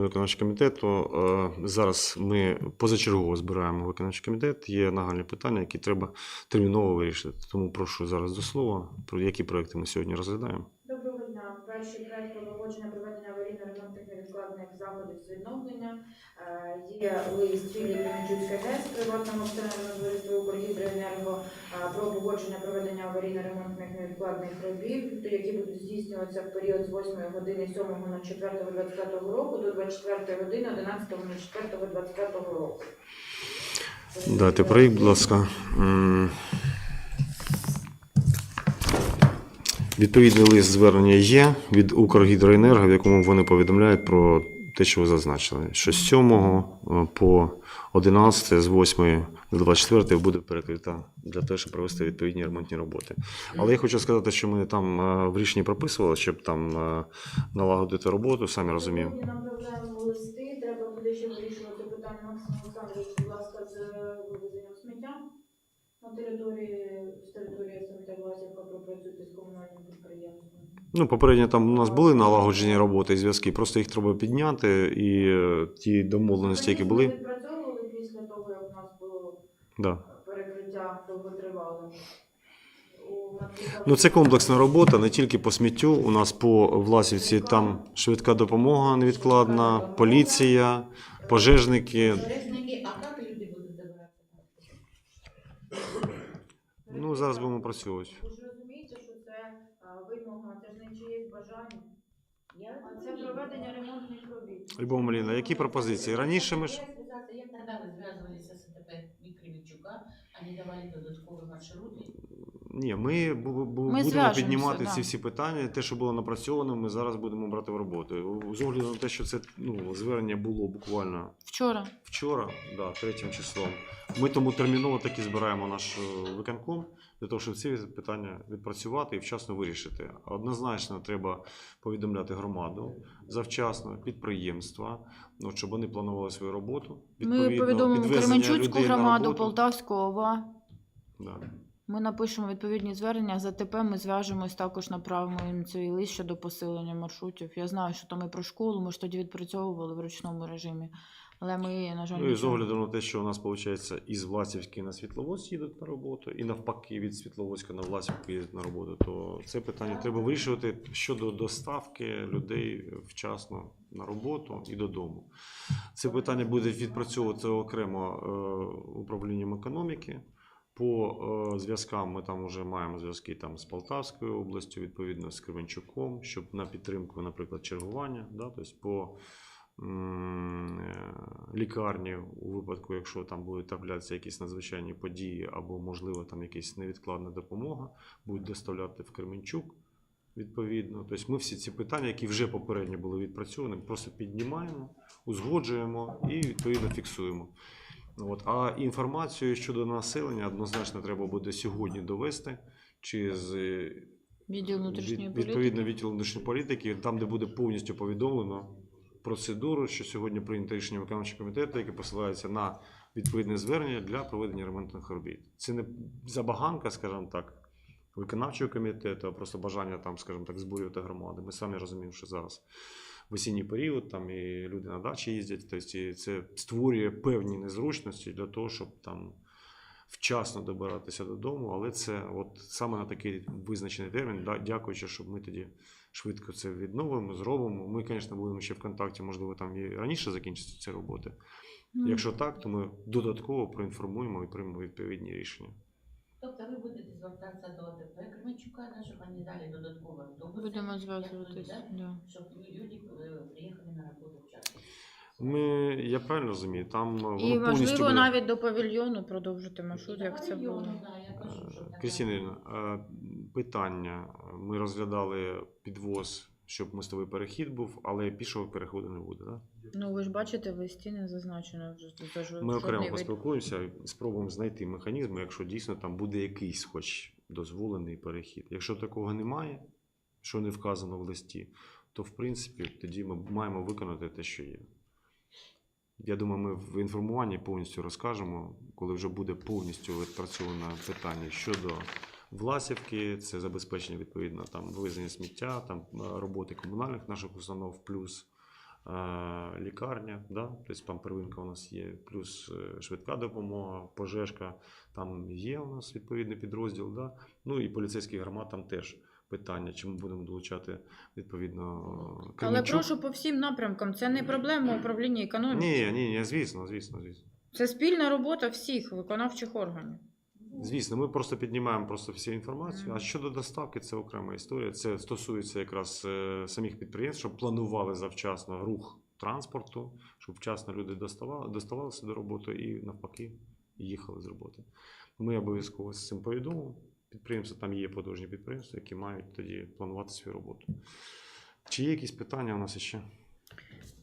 Виконавчий комітету. Е, Зараз ми позачергово збираємо виконавчий комітет. Є нагальні питання, які треба терміново вирішити. Тому прошу зараз до слова, про які проекти ми сьогодні розглядаємо. Доброго дня. Перший проект про погодження проведення аварійно-ремонтних невідкладних заходів з відновлення. Е, Є лист філії Кременчуцької ГЕС приватному акціонерному товариству «Укргідроенерго» е, про погодження проведення аварійно-ремонтних невідкладних робіт, які будуть здійснюватися в період з 8 години 7.04.25 року до 24 години 11.04.25 року. Дайте проєкт, будь ласка. Відповідний лист звернення є від Укргідроенерго, в якому вони повідомляють про те, що ви зазначили, що з 7 по 11, з 8 до 24 буде перекрита для того, щоб провести відповідні ремонтні роботи. Але я хочу сказати, що ми там е, в рішенні прописували, щоб там е, налагодити роботу, самі розуміємо. Сьогодні направляємо листи, треба буде ще вирішувати питання Максим Олександрович, будь ласка, з вивезенням сміття на території, Ну, попередньо там у нас були налагоджені роботи і зв'язки, просто їх треба підняти, і е, ті домовленості, які були. відпрацьовували після того, як у нас було Да. перекриття довготривале. Ну, це комплексна робота, не тільки по сміттю. У нас по Власівці там швидка допомога невідкладна, поліція, пожежники. Пожежники, а как люди будут добираться? Ну, зараз будемо працювати. Ви ж розумієте, що це а, вимога, це ж не чиєсь бажання, а це проведення ремонтних робіт. Любов Маліна, які пропозиції? Раніше ми ж. Я як тоді зв'язувалися з СТП Кривичука, вони давали додаткові маршрути. Ні, ми бу- бу- будемо піднімати да. ці всі питання. Те, що було напрацьовано, ми зараз будемо брати в роботу. З огляду на те, що це ну, звернення було буквально Вчора. вчора, да, третім числом. Ми тому терміново таки збираємо наш е, виконком для того, щоб ці питання відпрацювати і вчасно вирішити. Однозначно треба повідомляти громаду завчасно, підприємства, ну, щоб вони планували свою роботу. Ми повідомимо Кременчуцьку громаду. Полтавську ОВА. Да. Ми напишемо відповідні звернення. За ТП ми зв'яжемось також направимо їм цей лист щодо посилення маршрутів. Я знаю, що там і про школу. Ми ж тоді відпрацьовували в ручному режимі. Але ми, на жаль, Ну і з нічого- огляду на те, що у нас виходить із Власівки на Світловодськ їдуть на роботу, і навпаки від Світловодська на Власівку їдуть на роботу, то це питання треба вирішувати щодо доставки людей вчасно на роботу і додому. Це питання буде відпрацьовувати окремо е, управлінням економіки. По е, зв'язкам ми там вже маємо зв'язки там з Полтавською областю, відповідно з Кременчуком, щоб на підтримку, наприклад, чергування, да, тобто по е, лікарні у випадку, якщо там будуть траплятися якісь надзвичайні події або, можливо, там якась невідкладна допомога, будуть доставляти в Кременчук. Відповідно, тобто ми всі ці питання, які вже попередньо були відпрацьовані, просто піднімаємо, узгоджуємо і відповідно фіксуємо. От. А інформацію щодо населення однозначно треба буде сьогодні довести чи з е, відділ внутрішньої від- відповідно відділу внутрішньої політики, там, де буде повністю повідомлено процедуру, що сьогодні прийнято рішення виконавчого комітету, яке посилається на відповідне звернення для проведення ремонтних робіт. Це не забаганка, скажімо так, виконавчого комітету, а просто бажання там, скажімо так, збурювати громади. Ми самі розуміємо, що зараз в осінній період там і люди на дачі їздять, тобто і це створює певні незручності для того, щоб там вчасно добиратися додому, але це от саме на такий визначений термін, да, дякуючи, щоб ми тоді швидко це відновимо, зробимо. Ми, звісно, будемо ще в контакті, можливо, там і раніше закінчаться ці роботи. Якщо так, то ми додатково проінформуємо і приймемо відповідні рішення. Тобто ви будете звертатися до АТП Кременчука, щоб вони дали додаткові автобуси, Будемо зв'язуватись. да? Щоб люди е, приїхали на роботу вчасно. Ми, я правильно розумію, там е, воно І повністю можливо буде... навіть до павільйону продовжити маршрут, як це було. Е, Крістіна Ірина, питання. Ми розглядали підвоз, щоб мостовий перехід був, але пішого переходу не буде. Да? Ну ви ж бачите, в листі не зазначено вже Ми окремо вид. поспілкуємося і спробуємо знайти механізми, якщо дійсно там буде якийсь хоч дозволений перехід. Якщо такого немає, що не вказано в листі, то в принципі тоді ми маємо виконати те, що є. Я думаю, ми в інформуванні повністю розкажемо, коли вже буде повністю відпрацьоване питання щодо Власівки, це забезпечення відповідно там вивезення сміття, там е, роботи комунальних наших установ, плюс е, лікарня, да? тобто там первинка у нас є, плюс е, швидка допомога, пожежка, там є у нас відповідний підрозділ. Да? Ну і поліцейський громад там теж питання, чи ми будемо долучати відповідно. Але прошу по всім напрямкам. Це не проблема управління економіки. Ні, ні, ні, звісно, звісно, звісно. Це спільна робота всіх виконавчих органів. Звісно, ми просто піднімаємо просто всю інформацію. А щодо доставки, це окрема історія. Це стосується якраз е, самих підприємств, щоб планували завчасно рух транспорту, щоб вчасно люди доставали, доставалися до роботи і навпаки їхали з роботи. Ми обов'язково з цим повідомимо. Підприємства там є подовжні підприємства, які мають тоді планувати свою роботу. Чи є якісь питання у нас ще?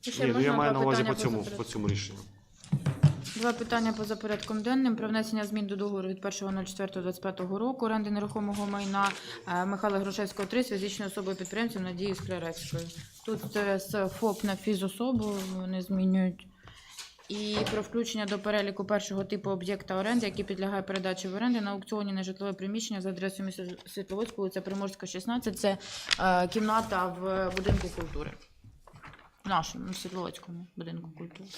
Ще Ні, ну я маю на увазі по цьому, по цьому рішенню. Два питання поза порядком денним про внесення змін до договору від 1.04.25 року оренди нерухомого майна е, Михайла Грушевського 3 з фізичною особою підприємцем Надії Скляревською. Тут е, з ФОП на фізособу вони змінюють. І про включення до переліку першого типу об'єкта оренди, який підлягає передачі в оренди на аукціоні на житлове приміщення за адресою міста Світловодська, вулиця Приморська, 16. Це е, кімната в будинку культури. Нашому в Світловодському будинку культури.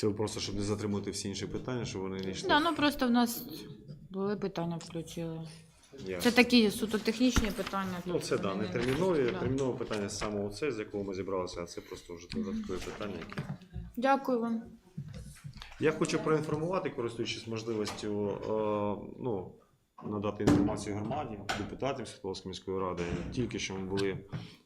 Це просто, щоб не затримувати всі інші питання, щоб вони не йшли. Да, ну просто в нас були питання включили. Це такі суто технічні питання. Ну, це да, не термінові. Термінове питання саме це, з якого ми зібралися, а це просто вже додаткові питання. Які... Дякую вам. Я хочу проінформувати, користуючись можливістю, е, ну, надати інформацію громаді, депутатам Світловської міської ради. Тільки що ми були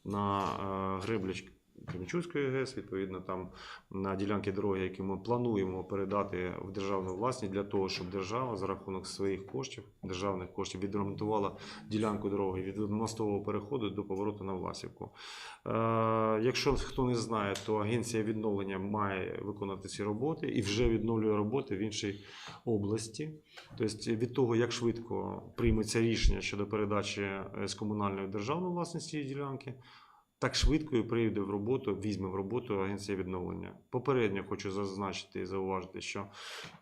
на е, Гребліч Кременчуцької ГЕС, відповідно, там на ділянки дороги, які ми плануємо передати в державну власність для того, щоб держава за рахунок своїх коштів, державних коштів, відремонтувала ділянку дороги від мостового переходу до повороту на Власівку. Е, якщо хто не знає, то агенція відновлення має виконати ці роботи і вже відновлює роботи в іншій області. Тобто від того, як швидко прийметься рішення щодо передачі е, з комунальної в державну власність цієї ділянки, так швидко і прийде в роботу, візьме в роботу агенція відновлення. Попередньо хочу зазначити і зауважити, що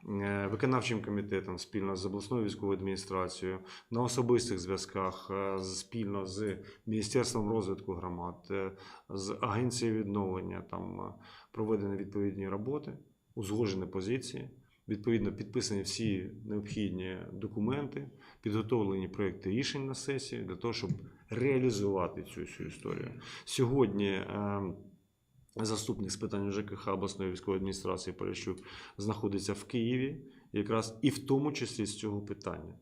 е, виконавчим комітетом спільно з обласною військовою адміністрацією на особистих зв'язках е, спільно з Міністерством розвитку громад, е, з агенцією відновлення там проведені відповідні роботи, узгоджені позиції. Відповідно, підписані всі необхідні документи, підготовлені проекти рішень на сесії для того, щоб реалізувати цю всю історію. Сьогодні е, заступник з питань ЖКХ обласної військової адміністрації Поліщук знаходиться в Києві, якраз і в тому числі з цього питання.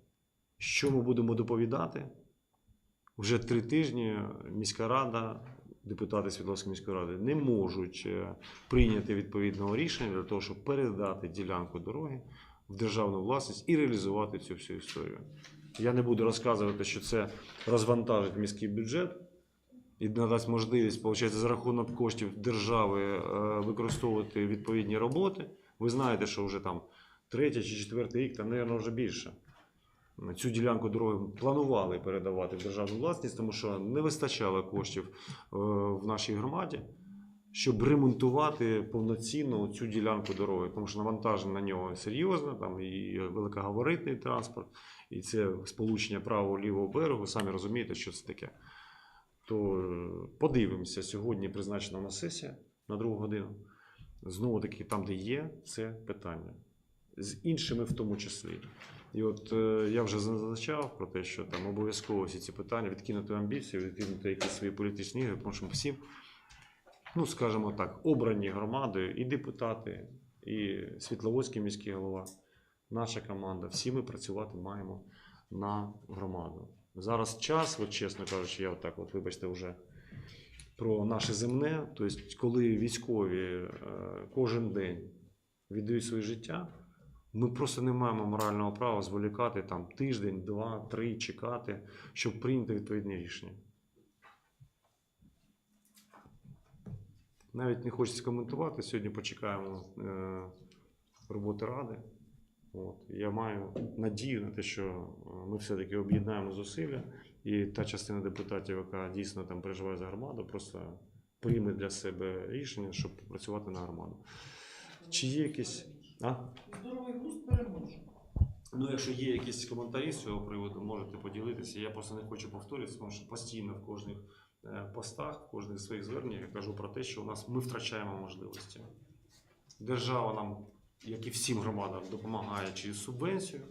Що ми будемо доповідати? Вже три тижні міська рада, депутати Світловської міської ради не можуть е, прийняти відповідного рішення для того, щоб передати ділянку дороги в державну власність і реалізувати цю всю історію. Я не буду розказувати, що це розвантажить міський бюджет і надасть можливість, виходить, за рахунок коштів держави е, використовувати відповідні роботи. Ви знаєте, що вже там третій чи четвертий рік, та, мабуть, вже більше. Цю ділянку дороги планували передавати в державну власність, тому що не вистачало коштів е, в нашій громаді, щоб ремонтувати повноцінно цю ділянку дороги, тому що навантаження на нього серйозне, там і великогабаритний транспорт, і це сполучення правого лівого берегу. Самі розумієте, що це таке. То е, подивимося, сьогодні призначена на сесія на другу годину. Знову таки, там, де є, це питання. З іншими в тому числі. І от е, я вже зазначав про те, що там обов'язково всі ці питання відкинути амбіції, відкинути якісь свої політичні ігри, тому що всі, ну скажімо так, обрані громадою, і депутати, і Світловодський міський голова, наша команда, всі ми працювати маємо на громаду. Зараз час, от чесно кажучи, я отак, от, вибачте, вже про наше земне. Тобто, коли військові е, кожен день віддають своє життя, ми просто не маємо морального права зволікати там тиждень, два, три, чекати, щоб прийняти відповідне рішення. Навіть не хочеться коментувати. Сьогодні почекаємо е, роботи ради. От. Я маю надію на те, що е, ми все-таки об'єднаємо зусилля, і та частина депутатів, яка дійсно там переживає за громаду, просто прийме для себе рішення, щоб працювати на громаду. Чи є якісь. А? Здоровий глузд переможе. Ну, якщо є якісь коментарі з цього приводу, можете поділитися. Я просто не хочу повторюватися, тому що постійно в кожних е, постах, в кожних своїх зверненнях я кажу про те, що у нас ми втрачаємо можливості. Держава нам, як і всім громадам, допомагає через субвенцію.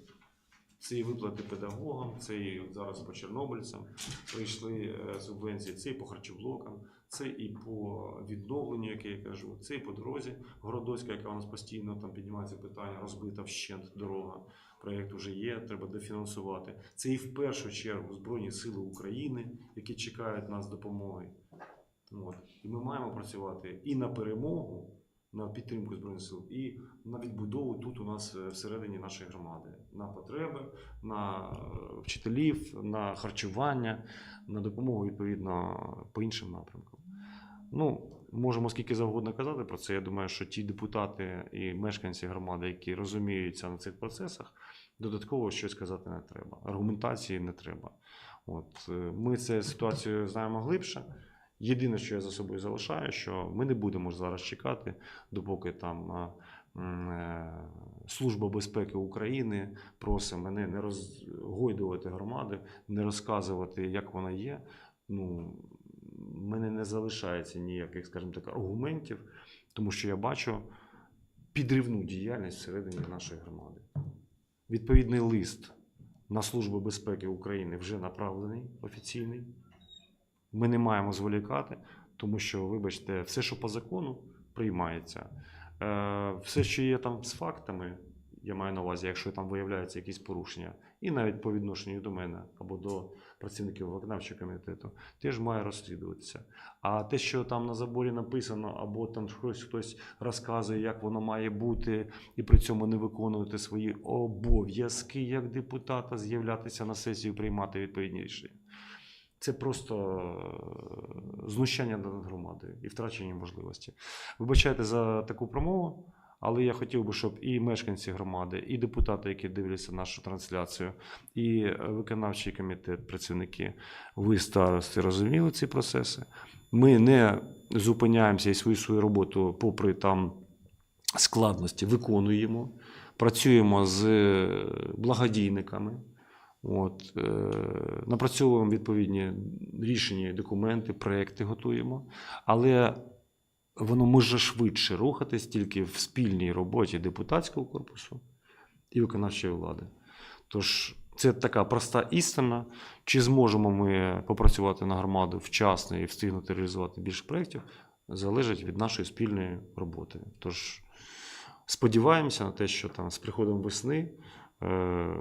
Це і виплати педагогам, це і зараз по чорнобильцям прийшли е, субвенції, це і по харчоблокам, це і по відновленню, яке я кажу, це і по дорозі Городоцька, яка у нас постійно там піднімається питання, розбита вщент дорога. Проєкт вже є, треба дофінансувати. Це і в першу чергу Збройні Сили України, які чекають нас допомоги. От. І ми маємо працювати і на перемогу, на підтримку Збройних сил, і на відбудову тут у нас е, всередині нашої громади, на потреби, на е, вчителів, на харчування, на допомогу відповідно по іншим напрямкам. Ну, можемо скільки завгодно казати про це. Я думаю, що ті депутати і мешканці громади, які розуміються на цих процесах, додатково щось казати не треба. Аргументації не треба. От е, ми цю ситуацію знаємо глибше. Єдине, що я за собою залишаю, що ми не будемо зараз чекати, допоки там е, Служба безпеки України просить мене не розгойдувати громади, не розказувати, як вона є. Ну, мене не залишається ніяких, скажімо так, аргументів, тому що я бачу підривну діяльність всередині нашої громади. Відповідний лист на Службу безпеки України вже направлений офіційний. Ми не маємо зволікати, тому що, вибачте, все, що по закону, приймається. Е, все, що є там з фактами, я маю на увазі, якщо там виявляються якісь порушення, і навіть по відношенню до мене або до працівників виконавчого комітету, теж має розслідуватися. А те, що там на заборі написано, або там хтось хтось розказує, як воно має бути, і при цьому не виконувати свої обов'язки як депутата, з'являтися на сесію, приймати відповідні рішення. Це просто е, знущання над громадою і втрачення можливості. Вибачайте за таку промову, але я хотів би, щоб і мешканці громади, і депутати, які дивляться нашу трансляцію, і е, виконавчий комітет, працівники, ви старости розуміли ці процеси. Ми не зупиняємося і свою свою роботу, попри там складності, виконуємо, працюємо з е, благодійниками. От, е, напрацьовуємо відповідні рішення, документи, проекти готуємо. Але воно може швидше рухатись тільки в спільній роботі депутатського корпусу і виконавчої влади. Тож це така проста істина. Чи зможемо ми попрацювати на громаду вчасно і встигнути реалізувати більше проєктів, залежить від нашої спільної роботи. Тож сподіваємося на те, що там з приходом весни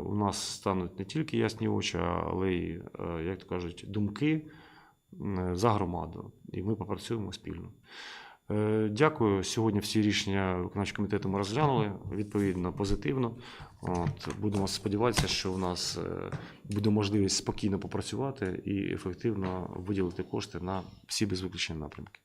у нас стануть не тільки ясні очі, але й, е, як то кажуть, думки за громаду. І ми попрацюємо спільно. Е, Дякую. Сьогодні всі рішення виконавчого комітету ми розглянули відповідно позитивно. От, будемо сподіватися, що у нас е, буде можливість спокійно попрацювати і ефективно виділити кошти на всі без виключення напрямки.